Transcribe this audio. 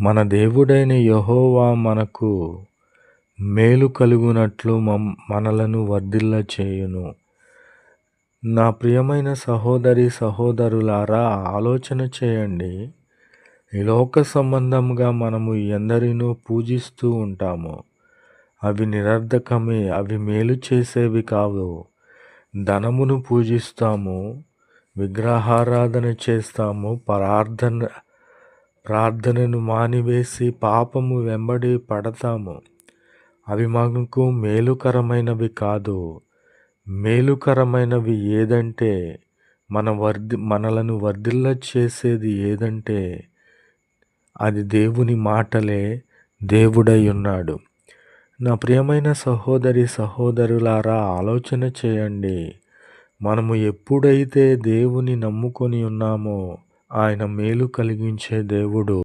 మన దేవుడైన యహోవా మనకు మేలు కలుగునట్లు మనలను మనలను వర్ధిల్లచేయును నా ప్రియమైన సహోదరి సహోదరులారా ఆలోచన చేయండి. లోక సంబంధంగా మనము ఎందరినో పూజిస్తూ ఉంటాము. అవి నిరర్ధకమే అవి మేలు చేసేవి కావు. ధనమును పూజిస్తాము విగ్రహారాధన చేస్తాము ప్రార్థన ప్రార్థనను మానివేసి పాపము వెంబడి పడతాము. అవి మనకు మేలుకరమైనవి కాదు. మేలుకరమైనవి ఏదంటే మన వర్ధి మనలను వర్ధిల్ల చేసేది ఏదంటే అది దేవుని మాటలే దేవుడై ఉన్నాడు. నా ప్రియమైన సహోదరి సహోదరులారా ఆలోచన చేయండి. మనము ఎప్పుడైతే దేవుని నమ్ముకొని ఉన్నామో ఆయన మేలు కలిగించే దేవుడు.